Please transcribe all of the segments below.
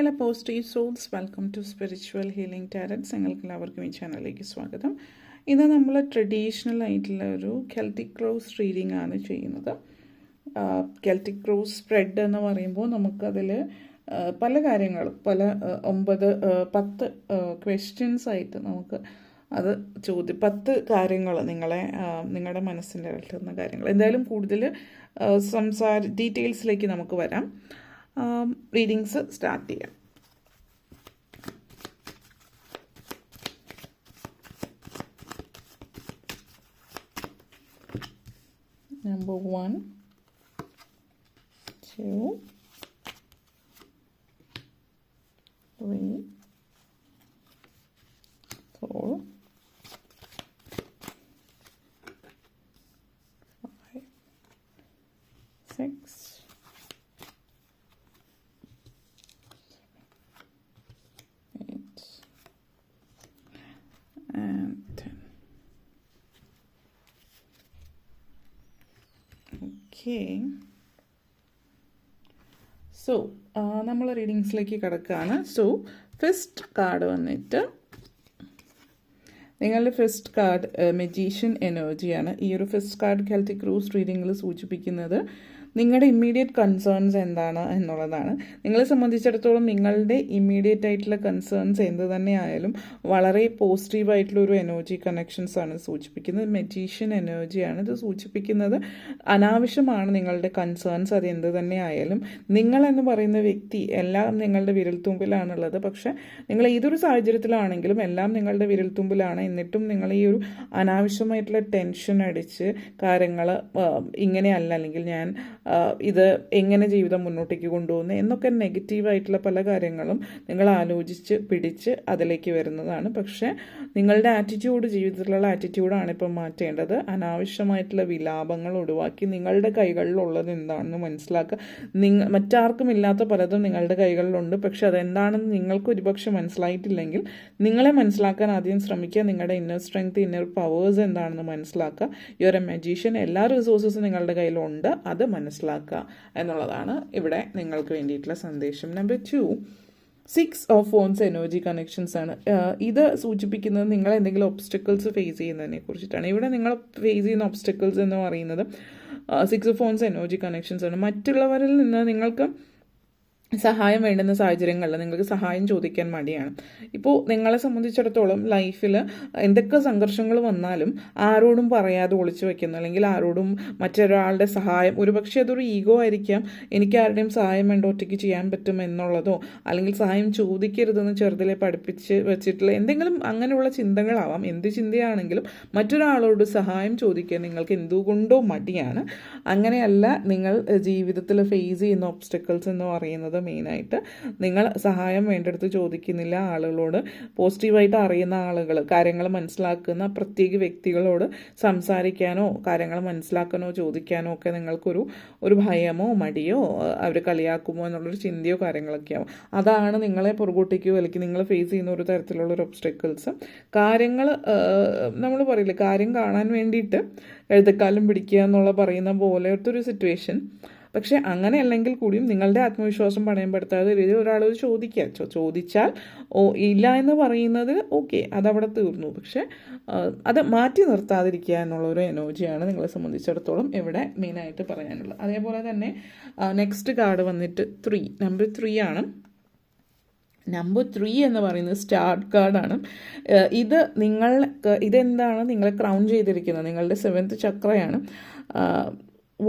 Hello positive souls welcome to spiritual healing tarots നിങ്ങൾക്ക് എല്ലാവർക്കും ഈ ചാനലിലേക്ക് സ്വാഗതം. ഇന്ന് നമ്മൾ ട്രഡീഷണൽ ആയിട്ടുള്ള ഒരു കെൽറ്റിക് ക്രോസ് റീഡിംഗ് ആണ് ചെയ്യുന്നത്. കെൽറ്റിക് ക്രോസ് സ്പ്രെഡ് എന്ന് പറയുമ്പോൾ നമുക്കതിൽ പല കാര്യങ്ങളും പല ഒമ്പത് പത്ത് ക്വസ്റ്റ്യൻസ് ആയിട്ട് നമുക്ക് അത് ചോദ്യം പത്ത് കാര്യങ്ങൾ നിങ്ങളെ നിങ്ങളുടെ മനസ്സിന്റെ അകത്തുന്ന കാര്യങ്ങൾ. എന്തായാലും കൂടുതൽ സംസാര ഡീറ്റെയിൽസിലേക്ക് നമുക്ക് വരാം. റീഡിങ്സ് സ്റ്റാർട്ട് ചെയ്യാം Number one, two, okay so നമ്മൾ റീഡിങ്സിലേക്ക് കിടക്കുകയാണ് സോ ഫസ്റ്റ് കാർഡ് വന്നിട്ട് നിങ്ങളുടെ ഫസ്റ്റ് കാർഡ് മെജീഷ്യൻ എനർജിയാണ് ഈ ഒരു ഫസ്റ്റ് കാർഡ് ഹെൽത്തി ക്രൂസ് റീഡിങ്ങിൽ സൂചിപ്പിക്കുന്നത് നിങ്ങളുടെ ഇമ്മീഡിയറ്റ് കൺസേൺസ് എന്താണ് എന്നുള്ളതാണ്. നിങ്ങളെ സംബന്ധിച്ചിടത്തോളം നിങ്ങളുടെ ഇമ്മീഡിയറ്റ് ആയിട്ടുള്ള കൺസേൺസ് എന്ത് തന്നെ ആയാലും വളരെ പോസിറ്റീവ് ആയിട്ടുള്ള ഒരു എനർജി കണക്ഷൻസ് ആണ് സൂചിപ്പിക്കുന്നത്. മെജീഷ്യൻ എനർജിയാണ് ഇത് സൂചിപ്പിക്കുന്നത്. അനാവശ്യമാണ് നിങ്ങളുടെ കൺസേൺസ് അത് എന്ത് തന്നെ ആയാലും. നിങ്ങൾ എന്ന് പറയുന്ന വ്യക്തി എല്ലാം നിങ്ങളുടെ വിരൽത്തുമ്പിലാണുള്ളത്. പക്ഷേ നിങ്ങൾ ഏതൊരു സാഹചര്യത്തിലാണെങ്കിലും എല്ലാം നിങ്ങളുടെ വിരൽത്തുമ്പിലാണ്. എന്നിട്ടും നിങ്ങൾ ഈ ഒരു അനാവശ്യമായിട്ടുള്ള ടെൻഷൻ അടിച്ച് കാര്യങ്ങൾ ഇങ്ങനെയല്ല. അല്ലെങ്കിൽ ഞാൻ ഇത് എങ്ങനെ ജീവിതം മുന്നോട്ടേക്ക് കൊണ്ടുപോകുന്നു എന്നൊക്കെ നെഗറ്റീവായിട്ടുള്ള പല കാര്യങ്ങളും നിങ്ങൾ ആലോചിച്ച് പിടിച്ച് അതിലേക്ക് വരുന്നതാണ്. പക്ഷേ നിങ്ങളുടെ ആറ്റിറ്റ്യൂഡ് ജീവിതത്തിലുള്ള ആറ്റിറ്റ്യൂഡാണ് ഇപ്പം മാറ്റേണ്ടത്. അനാവശ്യമായിട്ടുള്ള വിലാപങ്ങൾ ഒഴിവാക്കി നിങ്ങളുടെ കൈകളിലുള്ളത് എന്താണെന്ന് മനസ്സിലാക്കുക. നിങ്ങ മറ്റാർക്കും ഇല്ലാത്ത പലതും നിങ്ങളുടെ കൈകളിലുണ്ട്. പക്ഷെ അതെന്താണെന്ന് നിങ്ങൾക്ക് ഒരുപക്ഷെ മനസ്സിലായിട്ടില്ലെങ്കിൽ നിങ്ങളെ മനസ്സിലാക്കാൻ ആദ്യം ശ്രമിക്കുക. നിങ്ങളുടെ ഇന്നർ സ്ട്രെങ്ത് ഇന്നർ പവേഴ്സ് എന്താണെന്ന് മനസ്സിലാക്കുക. യുവർ എ മജീഷ്യൻ എല്ലാ റിസോഴ്സസും നിങ്ങളുടെ കയ്യിലുണ്ട്. അത് മനസ്സിലാക്കുക. എന്നുള്ളതാണ് ഇവിടെ നിങ്ങൾക്ക് വേണ്ടിയിട്ടുള്ള സന്ദേശം നമ്പർ ടു സിക്സ് ഓഫ് ഫോൺസ് എനർജി കണക്ഷൻസ് ആണ്. ഇത് സൂചിപ്പിക്കുന്നത് നിങ്ങൾ എന്തെങ്കിലും ഒബ്സ്റ്റക്കിൾസ് ഫേസ് ചെയ്യുന്നതിനെ കുറിച്ചിട്ടാണ്. ഇവിടെ നിങ്ങൾ ഫേസ് ചെയ്യുന്ന ഒബ്സ്റ്റക്കിൾസ് എന്ന് പറയുന്നത് സിക്സ് ഓഫ് ഫോൺസ് എനർജി കണക്ഷൻസ് ആണ്. മറ്റുള്ളവരിൽ നിന്ന് നിങ്ങൾക്ക് സഹായം വേണ്ടുന്ന സാഹചര്യങ്ങളിൽ നിങ്ങൾക്ക് സഹായം ചോദിക്കാൻ മടിയാണ്. ഇപ്പോൾ നിങ്ങളെ സംബന്ധിച്ചിടത്തോളം ലൈഫിൽ എന്തൊക്കെ സംഘർഷങ്ങൾ വന്നാലും ആരോടും പറയാതെ ഒളിച്ചു വെക്കുന്ന. അല്ലെങ്കിൽ ആരോടും മറ്റൊരാളുടെ സഹായം ഒരുപക്ഷെ അതൊരു ഈഗോ ആയിരിക്കാം. എനിക്ക് ആരുടെയും സഹായം വേണ്ട ഒറ്റയ്ക്ക് ചെയ്യാൻ പറ്റും എന്നുള്ളതോ അല്ലെങ്കിൽ സഹായം ചോദിക്കരുതെന്ന് ചെറുതിലെ പഠിപ്പിച്ച് വെച്ചിട്ടുള്ള എന്തെങ്കിലും അങ്ങനെയുള്ള ചിന്തകളാവാം. എന്ത് ചിന്തയാണെങ്കിലും മറ്റൊരാളോട് സഹായം ചോദിക്കാൻ നിങ്ങൾക്ക് എന്തുകൊണ്ടോ മടിയാണ്. അങ്ങനെയല്ല നിങ്ങൾ ജീവിതത്തിൽ ഫേസ് ചെയ്യുന്ന ഒബ്സ്റ്റക്കിൾസ് എന്ന് പറയുന്നത്. മെയിനായിട്ട് നിങ്ങൾ സഹായം വേണ്ടെടുത്ത് ചോദിക്കുന്നില്ല ആളുകളോട്. പോസിറ്റീവായിട്ട് അറിയുന്ന ആളുകൾ കാര്യങ്ങൾ മനസ്സിലാക്കുന്ന പ്രത്യേക വ്യക്തികളോട് സംസാരിക്കാനോ കാര്യങ്ങൾ മനസ്സിലാക്കാനോ ചോദിക്കാനോ ഒക്കെ നിങ്ങൾക്കൊരു ഒരു ഭയമോ മടിയോ അവർ കളിയാക്കുമോ എന്നുള്ളൊരു ചിന്തയോ കാര്യങ്ങളൊക്കെ ആവും. അതാണ് നിങ്ങളെ പുറകോട്ടേക്ക് അല്ലെങ്കിൽ നിങ്ങൾ ഫേസ് ചെയ്യുന്ന ഒരു തരത്തിലുള്ള ഒരു ഒബ്സ്റ്റക്കിൾസ് കാര്യങ്ങൾ നമ്മൾ പറയില്ലേ കാര്യം കാണാൻ വേണ്ടിയിട്ട് എഴുതക്കാലം പിടിക്കുക എന്നുള്ള പറയുന്ന പോലത്തെ ഒരു സിറ്റുവേഷൻ പക്ഷെ അങ്ങനെ അല്ലെങ്കിൽ കൂടിയും നിങ്ങളുടെ ആത്മവിശ്വാസം പണയപ്പെടുത്താതെ രീതിയിൽ ഒരാളോട് ചോദിക്കുക. ചോദിച്ചാൽ ഓ ഇല്ല എന്ന് പറയുന്നത് ഓക്കെ അതവിടെ തീർന്നു. പക്ഷെ അത് മാറ്റി നിർത്താതിരിക്കുക എന്നുള്ള ഒരു എനർജിയാണ് നിങ്ങളെ സംബന്ധിച്ചിടത്തോളം ഇവിടെ മെയിനായിട്ട് പറയാനുള്ളത്. അതേപോലെ തന്നെ നെക്സ്റ്റ് കാർഡ് വന്നിട്ട് ത്രീ നമ്പർ ത്രീ ആണ്. നമ്പർ ത്രീ എന്ന് പറയുന്നത് സ്റ്റാർട്ട് കാർഡാണ് ഇത് നിങ്ങൾക്ക് ഇതെന്താണ് നിങ്ങളെ ക്രൗൺ ചെയ്തിരിക്കുന്നത്? നിങ്ങളുടെ സെവൻത്ത് ചക്രയാണ്.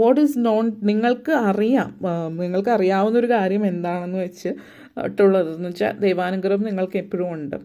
വാട്ട് ഈസ് നോൺ നിങ്ങൾക്ക് അറിയാം നിങ്ങൾക്ക് അറിയാവുന്ന ഒരു കാര്യം എന്താണെന്ന് വെച്ച് ട്ടുള്ളതെന്ന് വെച്ചാൽ ദൈവാനുഗ്രഹം നിങ്ങൾക്ക് എപ്പോഴും ഉണ്ട്.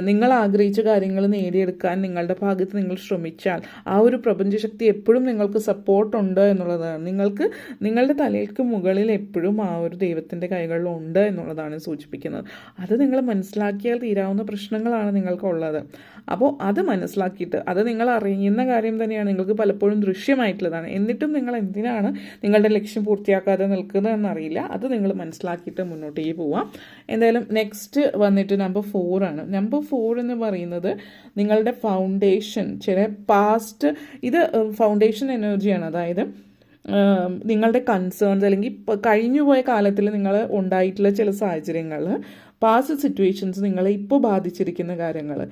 നിങ്ങൾ ആഗ്രഹിച്ച കാര്യങ്ങൾ നേടിയെടുക്കാൻ നിങ്ങളുടെ ഭാഗത്ത് നിങ്ങൾ ശ്രമിച്ചാൽ ആ ഒരു പ്രപഞ്ചശക്തി എപ്പോഴും നിങ്ങൾക്ക് സപ്പോർട്ട് ഉണ്ട് എന്നുള്ളതാണ്. നിങ്ങൾക്ക് നിങ്ങളുടെ തലയ്ക്ക് മുകളിൽ എപ്പോഴും ആ ഒരു ദൈവത്തിന്റെ കൈകളിലുണ്ട് എന്നുള്ളതാണ് സൂചിപ്പിക്കുന്നത്. അത് നിങ്ങൾ മനസ്സിലാക്കിയാൽ തീരാവുന്ന പ്രശ്നങ്ങളാണ് നിങ്ങൾക്കുള്ളത്. അപ്പോൾ അത് മനസ്സിലാക്കിയിട്ട് അത് നിങ്ങൾ അറിയുന്ന കാര്യം തന്നെയാണ് നിങ്ങൾക്ക് പലപ്പോഴും ദൃശ്യമായിട്ടുള്ളതാണ്. എന്നിട്ടും നിങ്ങൾ എന്തിനാണ് നിങ്ങളുടെ ലക്ഷ്യം പൂർത്തിയാക്കാതെ നിൽക്കുന്നത് എന്നറിയില്ല അത് നിങ്ങൾ മനസ്സിലാക്കിയിട്ട് മുന്നോട്ടേക്ക് പോവാം. എന്തായാലും നെക്സ്റ്റ് വന്നിട്ട് നമ്പർ ഫോർ ആണ്. ഫോർ എന്ന് പറയുന്നത് നിങ്ങളുടെ ഫൗണ്ടേഷൻ ചില പാസ്റ്റ് ഇത് ഫൗണ്ടേഷൻ എനർജിയാണ് അതായത് നിങ്ങളുടെ കൺസേൺസ് അല്ലെങ്കിൽ കഴിഞ്ഞുപോയ കാലത്തിൽ നിങ്ങൾ ഉണ്ടായിട്ടുള്ള ചില സാഹചര്യങ്ങൾ. പാസ്റ്റ് സിറ്റുവേഷൻസ് നിങ്ങളെ ഇപ്പോൾ ബാധിച്ചിരിക്കുന്ന കാര്യങ്ങൾ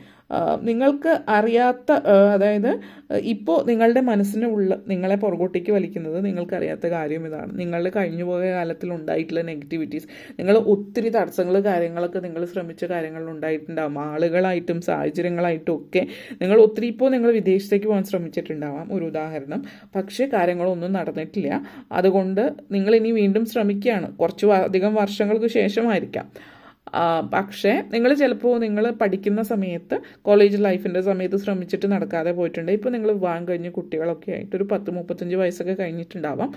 നിങ്ങൾക്ക് അറിയാത്ത അതായത് ഇപ്പോൾ നിങ്ങളുടെ മനസ്സിന് ഉള്ള നിങ്ങളെ പുറകോട്ടേക്ക് വലിക്കുന്നത് നിങ്ങൾക്കറിയാത്ത കാര്യം ഇതാണ്. നിങ്ങളുടെ കഴിഞ്ഞുപോയ കാലത്തിൽ ഉണ്ടായിട്ടുള്ള നെഗറ്റിവിറ്റീസ് നിങ്ങൾ ഒത്തിരി തടസ്സങ്ങൾ കാര്യങ്ങളൊക്കെ നിങ്ങൾ ശ്രമിച്ച കാര്യങ്ങൾ ഉണ്ടായിട്ടുണ്ടാകും ആളുകളായിട്ടും സാഹചര്യങ്ങളായിട്ടും ഒക്കെ നിങ്ങൾ ഒത്തിരി ഇപ്പോൾ നിങ്ങൾ വിദേശത്തേക്ക് പോകാൻ ശ്രമിച്ചിട്ടുണ്ടാവാം ഒരു ഉദാഹരണം. പക്ഷേ കാര്യങ്ങളൊന്നും നടന്നിട്ടില്ല. അതുകൊണ്ട് നിങ്ങൾ ഇനി വീണ്ടും ശ്രമിക്കുകയാണ്. കുറച്ച് അധികം വർഷങ്ങൾക്ക് ശേഷമായിരിക്കാം. പക്ഷേ നിങ്ങൾ ചിലപ്പോൾ നിങ്ങൾ പഠിക്കുന്ന സമയത്ത് കോളേജ് ലൈഫിന്റെ സമയത്ത് ശ്രമിച്ചിട്ട് നടക്കാതെ പോയിട്ടുണ്ട്. ഇപ്പോൾ നിങ്ങൾ വിവാഹം കഴിഞ്ഞ് കുട്ടികളൊക്കെ ആയിട്ട് ഒരു പത്ത് മുപ്പത്തഞ്ച് വയസ്സൊക്കെ കഴിഞ്ഞിട്ടുണ്ടാവാം.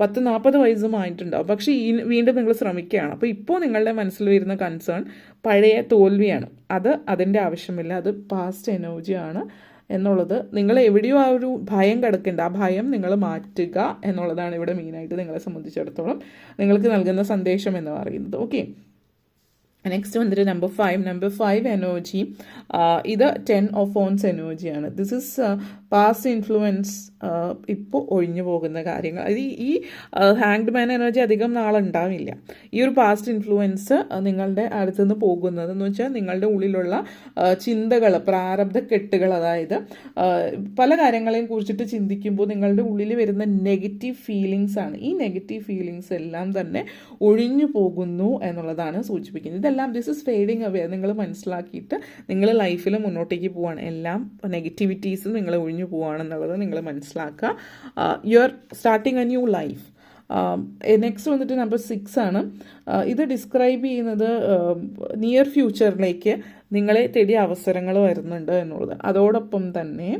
പത്ത് നാൽപ്പത് വയസ്സും ആയിട്ടുണ്ടാവും. പക്ഷേ ഈ വീണ്ടും നിങ്ങൾ ശ്രമിക്കുകയാണ്. അപ്പോൾ ഇപ്പോൾ നിങ്ങളുടെ മനസ്സിൽ വരുന്ന കൺസേൺ പഴയ തോൽവിയാണ്. അത് അതിന്റെ ആവശ്യമില്ല. അത് പാസ്റ്റ് എനർജിയാണ് എന്നുള്ളത്. നിങ്ങൾ എവിടെയോ ആ ഒരു ഭയം കിടക്കേണ്ട. ആ ഭയം നിങ്ങൾ മാറ്റുക എന്നുള്ളതാണ് ഇവിടെ മെയിനായിട്ട് നിങ്ങളെ സംബന്ധിച്ചിടത്തോളം നിങ്ങൾക്ക് നൽകുന്ന സന്ദേശം എന്ന് പറയുന്നത്. ഓക്കെ നെക്സ്റ്റ് വന്നിട്ട് number five number five energy ഇത് ടെൻ ഓഫ് ഫോൺസ് എനർജിയാണ് ദിസ് ഇസ് പാസ്റ്റ് ഇൻഫ്ലുവൻസ് ഇപ്പോൾ ഒഴിഞ്ഞു പോകുന്ന കാര്യങ്ങൾ. അത് ഈ- ഈ ഹാങ്ഡ് മാൻ എനർജി അധികം നാളുണ്ടാവില്ല. ഈ ഒരു പാസ്റ്റ് ഇൻഫ്ലുവൻസ് നിങ്ങളുടെ അടുത്തുനിന്ന് പോകുന്നത് എന്ന് വെച്ചാൽ നിങ്ങളുടെ ഉള്ളിലുള്ള ചിന്തകൾ പ്രാരബ്ധ കെട്ടുകൾ അതായത് പല കാര്യങ്ങളെയും കുറിച്ചിട്ട് ചിന്തിക്കുമ്പോൾ നിങ്ങളുടെ ഉള്ളിൽ വരുന്ന നെഗറ്റീവ് ഫീലിങ്സ് ആണ്. ഈ നെഗറ്റീവ് ഫീലിങ്സ് എല്ലാം തന്നെ ഒഴിഞ്ഞു പോകുന്നു എന്നുള്ളതാണ് സൂചിപ്പിക്കുന്നത്. ഇതെല്ലാം ദിസ് ഇസ് ഫെയ്ഡിങ് അവേ നിങ്ങൾ മനസ്സിലാക്കിയിട്ട് നിങ്ങൾ ലൈഫിൽ മുന്നോട്ടേക്ക് പോവാണ്. എല്ലാം നെഗറ്റിവിറ്റീസ് നിങ്ങൾ ഒഴിഞ്ഞു പോവാണെന്നുള്ളത് നിങ്ങൾ മനസ്സിലാക്കുക. You are starting a new life next വന്നിട്ട് നമ്പർ സിക്സ് ആണ്. ഇത് ഡിസ്ക്രൈബ് ചെയ്യുന്നത് നിയർ ഫ്യൂച്ചറിലേക്ക് നിങ്ങളെ തേടി അവസരങ്ങൾ വരുന്നുണ്ട് എന്നുള്ളത്. അതോടൊപ്പം തന്നെ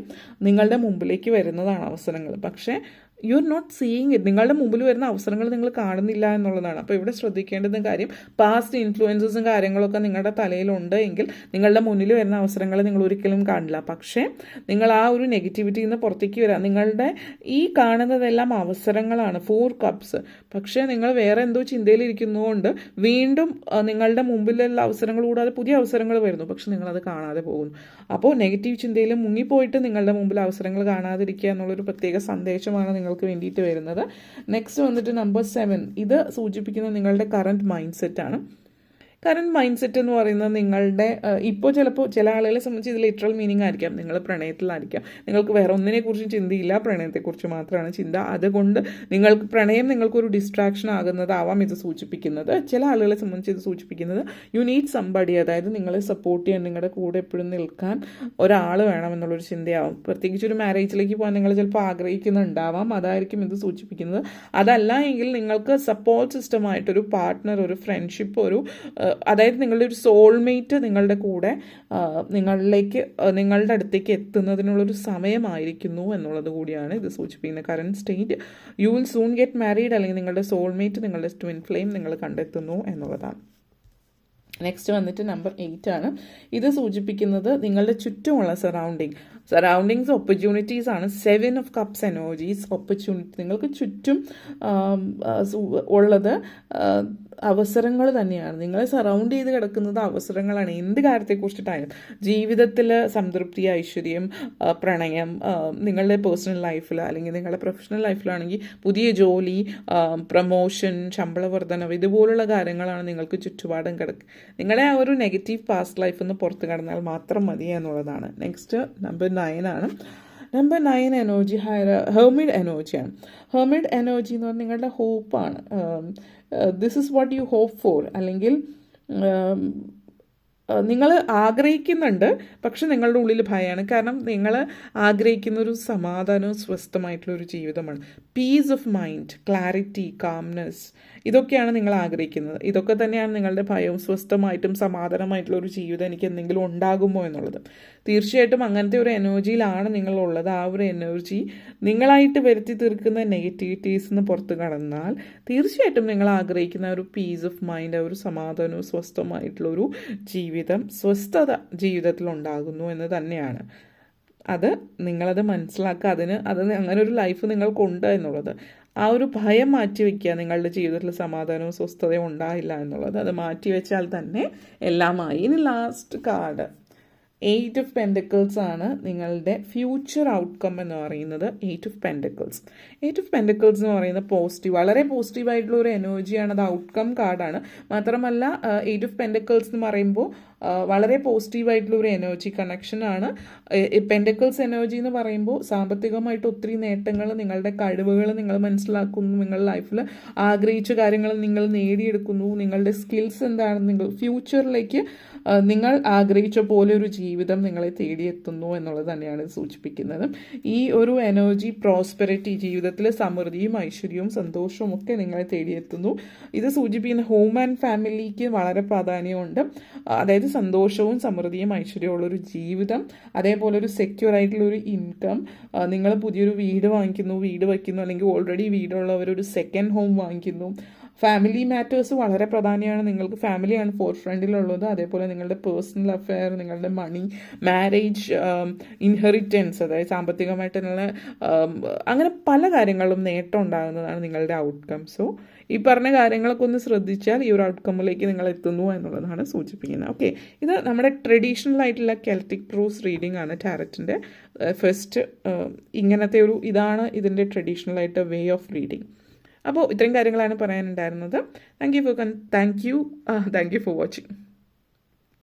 നിങ്ങളുടെ മുമ്പിലേക്ക് വരുന്നതാണ് അവസരങ്ങൾ പക്ഷേ you are not seeing it നിങ്ങളുടെ മുമ്പിൽ വരുന്ന അവസരങ്ങൾ നിങ്ങൾ കാണുന്നില്ല എന്നുള്ളതാണ്. അപ്പോൾ ഇവിടെ ശ്രദ്ധിക്കേണ്ടുന്ന കാര്യം പാസ്റ്റ് ഇൻഫ്ലുവൻസസും കാര്യങ്ങളൊക്കെ നിങ്ങളുടെ തലയിലുണ്ട് എങ്കിൽ നിങ്ങളുടെ മുന്നിൽ വരുന്ന അവസരങ്ങൾ നിങ്ങൾ ഒരിക്കലും കാണില്ല. പക്ഷേ നിങ്ങൾ ആ ഒരു നെഗറ്റിവിറ്റിയിൽ നിന്ന് പുറത്തേക്ക് വരാം. നിങ്ങളുടെ ഈ കാണുന്നതെല്ലാം അവസരങ്ങളാണ്. ഫോർ കപ്സ് പക്ഷേ നിങ്ങൾ വേറെ എന്തോ ചിന്തയിലിരിക്കുന്നതുകൊണ്ട് വീണ്ടും നിങ്ങളുടെ മുമ്പിലുള്ള അവസരങ്ങൾ കൂടാതെ പുതിയ അവസരങ്ങൾ വരുന്നു. പക്ഷെ നിങ്ങളത് കാണാതെ പോകുന്നു. അപ്പോൾ നെഗറ്റീവ് ചിന്തയിൽ മുങ്ങിപ്പോയിട്ട് നിങ്ങളുടെ മുമ്പിൽ അവസരങ്ങൾ കാണാതിരിക്കുക എന്നുള്ളൊരു പ്രത്യേക സന്ദേശമാണ് നിങ്ങൾക്ക് വേണ്ടിയിട്ട് വരുന്നത്. നെക്സ്റ്റ് വന്നിട്ട് നമ്പർ സെവൻ ഇത് സൂചിപ്പിക്കുന്നത് നിങ്ങളുടെ കറണ്ട് മൈൻഡ് സെറ്റാണ് കറണ്ട് മൈൻഡ് സെറ്റ് എന്ന് പറയുന്നത് നിങ്ങളുടെ ഇപ്പോൾ ചിലപ്പോൾ ചില ആളുകളെ സംബന്ധിച്ച് ഇത് ലിറ്ററൽ മീനിങ് ആയിരിക്കാം. നിങ്ങൾ പ്രണയത്തിലായിരിക്കാം. നിങ്ങൾക്ക് വേറെ ഒന്നിനെക്കുറിച്ചും ചിന്തയില്ല. പ്രണയത്തെക്കുറിച്ച് മാത്രമാണ് ചിന്ത. അതുകൊണ്ട് നിങ്ങൾക്ക് പ്രണയം നിങ്ങൾക്കൊരു ഡിസ്ട്രാക്ഷൻ ആകുന്നതാവാം ഇത് സൂചിപ്പിക്കുന്നത്. ചില ആളുകളെ സംബന്ധിച്ച് ഇത് സൂചിപ്പിക്കുന്നത് യു നീഡ് സംബടി അതായത് നിങ്ങളെ സപ്പോർട്ട് ചെയ്യാൻ നിങ്ങളുടെ കൂടെ എപ്പോഴും നിൽക്കാൻ ഒരാൾ വേണം എന്നുള്ളൊരു ചിന്തയാവും. പ്രത്യേകിച്ച് ഒരു മാരേജിലേക്ക് പോകാൻ നിങ്ങൾ ചിലപ്പോൾ ആഗ്രഹിക്കുന്നുണ്ടാവാം. അതായിരിക്കും ഇത് സൂചിപ്പിക്കുന്നത്. അതല്ല എങ്കിൽ നിങ്ങൾക്ക് സപ്പോർട്ട് സിസ്റ്റമായിട്ടൊരു പാർട്ട്ണർ ഒരു ഫ്രണ്ട്ഷിപ്പ് ഒരു അതായത് നിങ്ങളുടെ ഒരു സോൾമേറ്റ് നിങ്ങളുടെ കൂടെ നിങ്ങളിലേക്ക് നിങ്ങളുടെ അടുത്തേക്ക് എത്തുന്നതിനുള്ളൊരു സമയമായിരിക്കുന്നു എന്നുള്ളത് കൂടിയാണ് ഇത് സൂചിപ്പിക്കുന്നത് current state you will soon get married അല്ലെങ്കിൽ നിങ്ങളുടെ സോൾമേറ്റ് നിങ്ങളുടെ ട്വിൻ ഫ്ലെയിം നിങ്ങൾ കണ്ടെത്തുന്നു എന്നുള്ളതാണ്. നെക്സ്റ്റ് വന്നിട്ട് നമ്പർ എയ്റ്റ് ആണ്. ഇത് സൂചിപ്പിക്കുന്നത് നിങ്ങളുടെ ചുറ്റുമുള്ള സറൗണ്ടിങ് സറൗണ്ടിങ്സ് ഓപ്പർച്യൂണിറ്റീസ് ആണ്. Seven of cups energies opportunity നിങ്ങൾക്ക് ചുറ്റും ഉള്ളത് അവസരങ്ങൾ തന്നെയാണ്. നിങ്ങളെ സറൗണ്ട് ചെയ്ത് കിടക്കുന്നത് അവസരങ്ങളാണ്. എന്ത് കാര്യത്തെക്കുറിച്ചിട്ടായാലും. ജീവിതത്തിൽ സംതൃപ്തി ഐശ്വര്യം പ്രണയം നിങ്ങളുടെ പേഴ്സണൽ ലൈഫിൽ അല്ലെങ്കിൽ നിങ്ങളുടെ പ്രൊഫഷണൽ ലൈഫിലാണെങ്കിൽ പുതിയ ജോലി പ്രൊമോഷൻ ശമ്പള വർധനവ് ഇതുപോലുള്ള കാര്യങ്ങളാണ് നിങ്ങൾക്ക് ചുറ്റുപാടും കിടക്കുക നിങ്ങളുടെ ആ ഒരു നെഗറ്റീവ് പാസ്റ്റ് ലൈഫ് ഒന്ന് പുറത്ത് കടന്നാൽ മാത്രം മതി എന്നുള്ളതാണ്. നെക്സ്റ്റ് നമ്പർ നയൻ ആണ്. Number nine energy higher hermit എനർജിയാണ് ഹെർമിഡ് എനർജി എന്ന് പറഞ്ഞാൽ നിങ്ങളുടെ ഹോപ്പാണ് this is what you hope for അല്ലെങ്കിൽ നിങ്ങൾ ആഗ്രഹിക്കുന്നുണ്ട് പക്ഷെ നിങ്ങളുടെ ഉള്ളിൽ ഭയമാണ് കാരണം നിങ്ങൾ ആഗ്രഹിക്കുന്ന ഒരു സമാധാനവും സ്വസ്ഥമായിട്ടുള്ള ഒരു ജീവിതമാണ്. Peace of mind clarity calmness ഇതൊക്കെയാണ് നിങ്ങൾ ആഗ്രഹിക്കുന്നത്. ഇതൊക്കെ തന്നെയാണ് നിങ്ങളുടെ ഭയവും സ്വസ്ഥമായിട്ടും സമാധാനമായിട്ടുള്ള ഒരു ജീവിതം എനിക്ക് എന്തെങ്കിലും ഉണ്ടാകുമോ എന്നുള്ളത്. തീർച്ചയായിട്ടും അങ്ങനത്തെ ഒരു എനർജിയിലാണ് നിങ്ങളുള്ളത്. ആ ഒരു എനർജി നിങ്ങളായിട്ട് വരുത്തി തീർക്കുന്ന നെഗറ്റിവിറ്റീസ് നിന്ന് പുറത്ത് കടന്നാൽ തീർച്ചയായിട്ടും നിങ്ങൾ ആഗ്രഹിക്കുന്ന ഒരു പീസ് ഓഫ് മൈൻഡ് ഒരു സമാധാനവും സ്വസ്ഥമായിട്ടുള്ള ഒരു ജീവിതം സ്വസ്ഥത ജീവിതത്തിൽ ഉണ്ടാകുന്നു എന്ന് തന്നെയാണ്. അത് നിങ്ങളത് മനസ്സിലാക്കുക അതിന് അത് അങ്ങനെ ഒരു ലൈഫ് നിങ്ങൾക്കുണ്ട് എന്നുള്ളത്. ആ ഒരു ഭയം മാറ്റി വയ്ക്കുക നിങ്ങളുടെ ജീവിതത്തിൽ സമാധാനവും സ്വസ്ഥതയും ഉണ്ടായില്ല എന്നുള്ളത്. അത് മാറ്റി വെച്ചാൽ തന്നെ എല്ലാമായി ഇനി last card eight of pentacles ആണ് നിങ്ങളുടെ ഫ്യൂച്ചർ ഔട്ട്കം എന്ന് പറയുന്നത് eight of pentacles eight of pentacles എന്ന് പറയുന്നത് പോസിറ്റീവ് വളരെ പോസിറ്റീവായിട്ടുള്ള ഒരു എനർജിയാണ് അത് ഔട്ട്കം കാർഡാണ് മാത്രമല്ല എയ്റ്റ് ഓഫ് പെൻഡക്കിൾസ് എന്ന് പറയുമ്പോൾ വളരെ പോസിറ്റീവായിട്ടുള്ള ഒരു എനർജി കണക്ഷനാണ് പെൻഡക്കിൾസ് എനർജി എന്ന് പറയുമ്പോൾ സാമ്പത്തികമായിട്ട് ഒത്തിരി നേട്ടങ്ങൾ നിങ്ങളുടെ കഴിവുകൾ നിങ്ങൾ മനസ്സിലാക്കുന്നു നിങ്ങളുടെ ലൈഫിൽ ആഗ്രഹിച്ച കാര്യങ്ങൾ നിങ്ങൾ നേടിയെടുക്കുന്നു നിങ്ങളുടെ സ്കിൽസ് എന്താണ് നിങ്ങൾ ഫ്യൂച്ചറിലേക്ക് നിങ്ങൾ ആഗ്രഹിച്ച പോലെ ഒരു ജീവിതം നിങ്ങളെ തേടിയെത്തുന്നു എന്നുള്ളത് തന്നെയാണ് സൂചിപ്പിക്കുന്നത്. ഈ ഒരു എനർജി പ്രോസ്പെറിറ്റി ജീവിതത്തിൽ സമൃദ്ധിയും ഐശ്വര്യവും സന്തോഷവും ഒക്കെ നിങ്ങളെ തേടിയെത്തുന്നു. ഇത് സൂചിപ്പിക്കുന്ന ഹോം ആൻഡ് ഫാമിലിക്ക് വളരെ പ്രാധാന്യമുണ്ട്. അതായത് സന്തോഷവും സമൃദ്ധിയും ഐശ്വര്യവും ഉള്ളൊരു ജീവിതം അതേപോലെ ഒരു സെക്യൂർ ആയിട്ടുള്ള ഒരു ഇൻകം നിങ്ങൾ പുതിയൊരു വീട് വാങ്ങിക്കുന്നു വീട് വയ്ക്കുന്നു അല്ലെങ്കിൽ ഓൾറെഡി വീടുള്ളവർ ഒരു സെക്കൻഡ് ഹോം വാങ്ങിക്കുന്നു. ഫാമിലി മാറ്റേഴ്സ് വളരെ പ്രധാനമാണ് നിങ്ങൾക്ക് ഫാമിലിയാണ് ഫോർ ഫ്രണ്ടിലുള്ളത് അതേപോലെ നിങ്ങളുടെ പേഴ്സണൽ അഫെയർ നിങ്ങളുടെ മണി മാരേജ് ഇൻഹെറിറ്റൻസ് അതായത് സാമ്പത്തികമായിട്ടുള്ള അങ്ങനെ പല കാര്യങ്ങളും നേട്ടം ഉണ്ടാകുന്നതാണ് നിങ്ങളുടെ ഔട്ട്കം സോ ഈ പറഞ്ഞ കാര്യങ്ങളൊക്കെ ഒന്ന് ശ്രദ്ധിച്ചാൽ ഈ ഒരു ഔട്ട്കമ്മിലേക്ക് നിങ്ങൾ എത്തുന്നു എന്നുള്ളതാണ് സൂചിപ്പിക്കുന്നത്. ഓക്കെ ഇത് നമ്മുടെ ട്രഡീഷണൽ ആയിട്ടുള്ള കെൽറ്റിക് പ്രൂസ് റീഡിംഗ് ആണ് ടാരറ്റിന്റെ ഫസ്റ്റ് ഇങ്ങനത്തെ ഒരു ഇതാണ് ഇതിന്റെ ട്രഡീഷണൽ ആയിട്ട് വേ ഓഫ് റീഡിങ് അപ്പോൾ ഇത്രയും കാര്യങ്ങളാണ് പറയാനുണ്ടായിരുന്നത്. Thank you for thank you thank you for watching